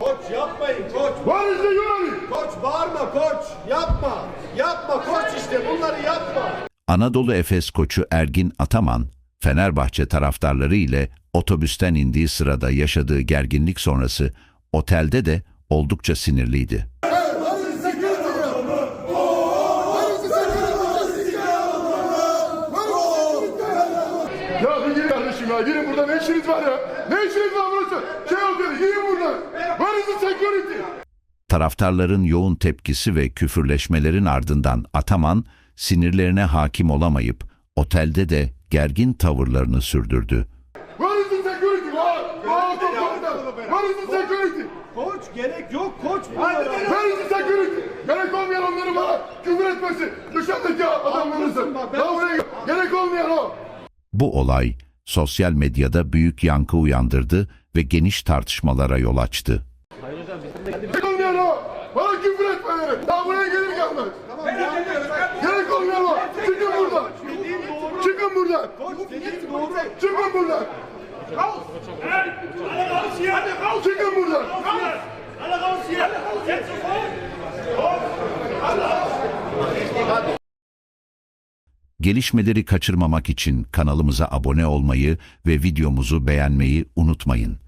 Koç yapmayın koç. Where is the unity? Koç bağırma koç. Yapma. Yapma koç işte bunları yapma. Anadolu Efes koçu Ergin Ataman, Fenerbahçe taraftarları ile otobüsten indiği sırada yaşadığı gerginlik sonrası otelde de oldukça sinirliydi. Ya bir gidin kardeşim ya. Gidin burada ne işiniz var ya? Ne işiniz var burası? Şey oteli gidin buradan. Where is the security? Taraftarların yoğun tepkisi ve küfürleşmelerin ardından Ataman sinirlerine hakim olamayıp otelde de gergin tavırlarını sürdürdü. Koç gerek yok koç. Where is the security? Gerek olmayan onları bana küfür etmesi. Dışarıdaki adamlarınızın. Gerek olmayan o. Bu olay sosyal medyada büyük yankı uyandırdı ve geniş tartışmalara yol açtı. Gerek. Bana küfür etmeleri. Daha buraya gelir gelmez. Gerek olmayan o. Çıkın buradan. Çıkın buradan. Çıkın buradan. Raus! Alle raus hier! Alle raus! Çıkın buradan. Raus! Alle raus hier! Alle raus! Jetzt sofort! Gelişmeleri kaçırmamak için kanalımıza abone olmayı ve videomuzu beğenmeyi unutmayın.